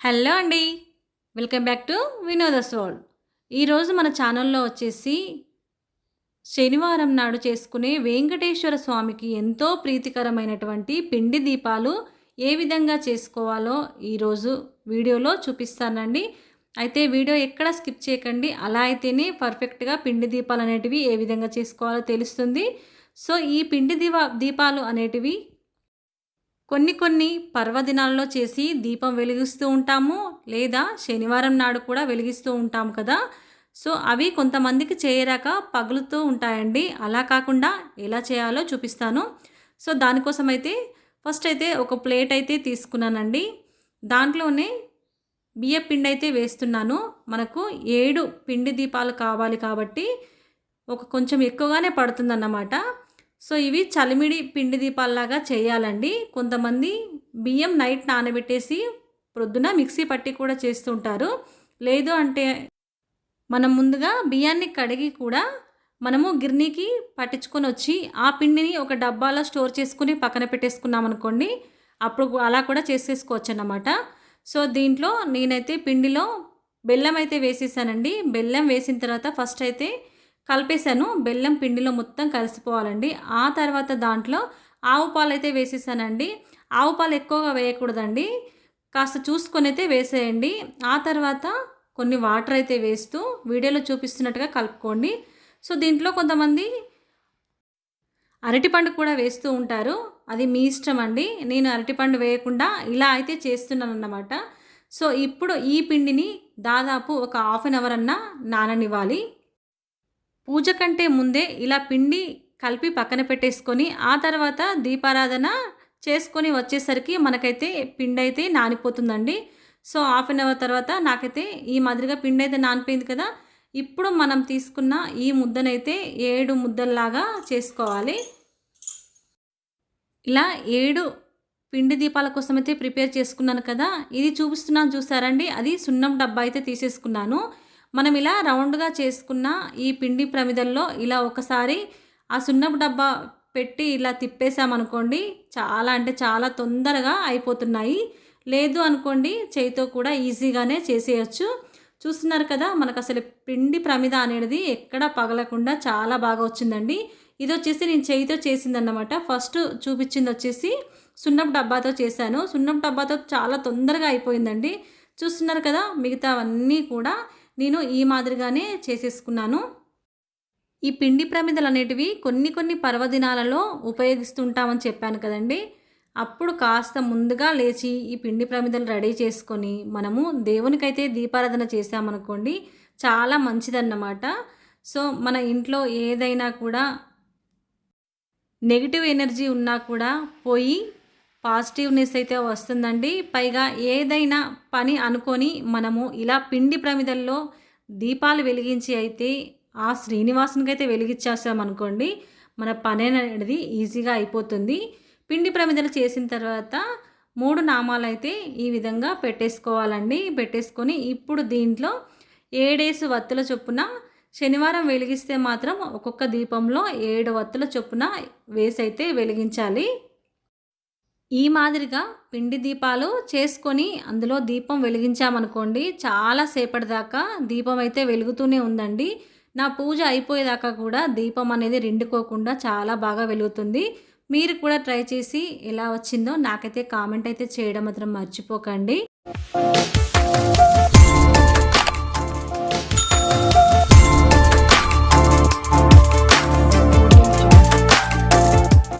Hello అండి. Welcome back to Vinoda Soul. ఈరోజు మన ఛానల్లో వచ్చేసి శనివారం నాడు చేసుకునే వెంకటేశ్వర స్వామికి ఎంతో ప్రీతికరమైనటువంటి పిండి దీపాలు ఏ విధంగా చేసుకోవాలో ఈరోజు వీడియోలో చూపిస్తానండి. అయితే వీడియో ఎక్కడ స్కిప్ చేయకండి. అలా అయితేనే పర్ఫెక్ట్గా పిండి దీపాలు అనేటివి ఏ విధంగా చేసుకోవాలో తెలుస్తుంది. సో ఈ పిండి దీపా దీపాలు అనేటివి కొన్ని కొన్ని పర్వదినాల్లో చేసి దీపం వెలిగిస్తూ ఉంటాము లేదా శనివారం నాడు కూడా వెలిగిస్తూ ఉంటాము కదా. సో అవి కొంతమందికి చేయరాక పగులుతూ ఉంటాయండి. అలా కాకుండా ఎలా చేయాలో చూపిస్తాను. సో దానికోసం అయితే ఫస్ట్ అయితే ఒక ప్లేట్ అయితే తీసుకున్నానండి. దాంట్లోనే బియ్య పిండి అయితే వేస్తున్నాను. మనకు ఏడు పిండి దీపాలు కావాలి కాబట్టి ఒక కొంచెం ఎక్కువగానే పడుతుందన్నమాట. సో ఇవి చలిమిడి పిండి దీపాలలాగా చేయాలండి. కొంతమంది బియ్యం నైట్ నానబెట్టేసి ప్రొద్దున మిక్సీ పట్టి కూడా చేస్తుంటారు. లేదు అంటే మనం ముందుగా బియ్యాన్ని కడిగి కూడా మనము గిర్నీకి పట్టించుకొని వచ్చి ఆ పిండిని ఒక డబ్బాలో స్టోర్ చేసుకుని పక్కన పెట్టేసుకున్నాం అనుకోండి అప్పుడు అలా కూడా చేసేసుకోవచ్చు అన్నమాట సో దీంట్లో నేనైతే పిండిలో బెల్లం అయితే వేసేసానండి. బెల్లం వేసిన తర్వాత ఫస్ట్ అయితే కలిపేశాను. బెల్లం పిండిలో మొత్తం కలిసిపోవాలండి. ఆ తర్వాత దాంట్లో ఆవు పాలు అయితే వేసేసానండి. ఆవు పాలు ఎక్కువగా వేయకూడదండి. కాస్త చూసుకొని అయితే వేసేయండి. ఆ తర్వాత కొన్ని వాటర్ అయితే వేస్తూ వీడియోలో చూపిస్తున్నట్టుగా కలుపుకోండి. సో దీంట్లో కొంతమంది అరటిపండు కూడా వేస్తూ ఉంటారు. అది మీ ఇష్టం అండి నేను అరటిపండు వేయకుండా ఇలా అయితే చేస్తున్నాను అన్నమాట సో ఇప్పుడు ఈ పిండిని దాదాపు ఒక హాఫ్ అన్ అవర్ అన్నా నాననివ్వాలి. పూజ కంటే ముందే ఇలా పిండి కలిపి పక్కన పెట్టేసుకొని ఆ తర్వాత దీపారాధన చేసుకొని వచ్చేసరికి మనకైతే పిండి అయితే నానిపోతుందండి. సో హాఫ్ అన్ అవర్ తర్వాత నాకైతే ఈ మాదిరిగా పిండి అయితే నానిపోయింది కదా ఇప్పుడు మనం తీసుకున్న ఈ ముద్దనైతే ఏడు ముద్దల్లాగా చేసుకోవాలి. ఇలా ఏడు పిండి దీపాల కోసం అయితే ప్రిపేర్ చేసుకున్నాను కదా ఇది చూపిస్తున్నాను చూసారండి అది సున్నం డబ్బా అయితే తీసేసుకున్నాను. మనం ఇలా రౌండ్గా చేసుకున్న ఈ పిండి ప్రమిదల్లో ఇలా ఒకసారి ఆ సున్నపు డబ్బా పెట్టి ఇలా తిప్పేసామనుకోండి చాలా అంటే చాలా తొందరగా అయిపోతున్నాయి. లేదు అనుకోండి చేయితో కూడా ఈజీగానే చేసేయచ్చు. చూస్తున్నారు కదా మనకు అసలు పిండి ప్రమిద అనేది ఎక్కడ పగలకుండా చాలా బాగా వచ్చిందండి. ఇది వచ్చేసి నేను చేయితో చేసిందన్నమాట. ఫస్ట్ చూపించింది వచ్చేసి సున్నపు డబ్బాతో చేశాను. సున్నపు డబ్బాతో చాలా తొందరగా అయిపోయిందండి. చూస్తున్నారు కదా మిగతావన్నీ కూడా నేను ఈ మాదిరిగానే చేసేసుకున్నాను. ఈ పిండి ప్రమిదలు అనేటివి కొన్ని కొన్ని పర్వదినాలలో ఉపయోగిస్తుంటామని చెప్పాను కదండి. అప్పుడు కాస్త ముందుగా లేచి ఈ పిండి ప్రమిదలు రెడీ చేసుకొని మనము దేవునికైతే దీపారాధన చేసామనుకోండి చాలా మంచిదన్నమాట. సో మన ఇంట్లో ఏదైనా కూడా నెగిటివ్ ఎనర్జీ ఉన్నా కూడా పోయి పాజిటివ్నెస్ అయితే వస్తుందండి. పైగా ఏదైనా పని అనుకొని మనము ఇలా పిండి ప్రమిదల్లో దీపాలు వెలిగించి అయితే ఆ శ్రీనివాసునికి అయితే వెలిగించేసామనుకోండి మన పని అనేది ఈజీగా అయిపోతుంది. పిండి ప్రమిదలు చేసిన తర్వాత మూడు నామాలు అయితే ఈ విధంగా పెట్టేసుకోవాలండి. పెట్టేసుకొని ఇప్పుడు దీంట్లో ఏడేసు వత్తుల చొప్పున శనివారం వెలిగిస్తే మాత్రం ఒక్కొక్క దీపంలో ఏడు వత్తుల చొప్పున వేసి అయితే వెలిగించాలి. ఈ మాదిరిగా పిండి దీపాలు చేసుకొని అందులో దీపం వెలిగించామనుకోండి చాలా సేపటి దాకా దీపం అయితే వెలుగుతూనే ఉందండి. నా పూజ అయిపోయేదాకా కూడా దీపం అనేది రెండుకోకుండా చాలా బాగా వెలుగుతుంది. మీరు కూడా ట్రై చేసి ఎలా వచ్చిందో నాకైతే కామెంట్ అయితే చేయడం మాత్రం మర్చిపోకండి.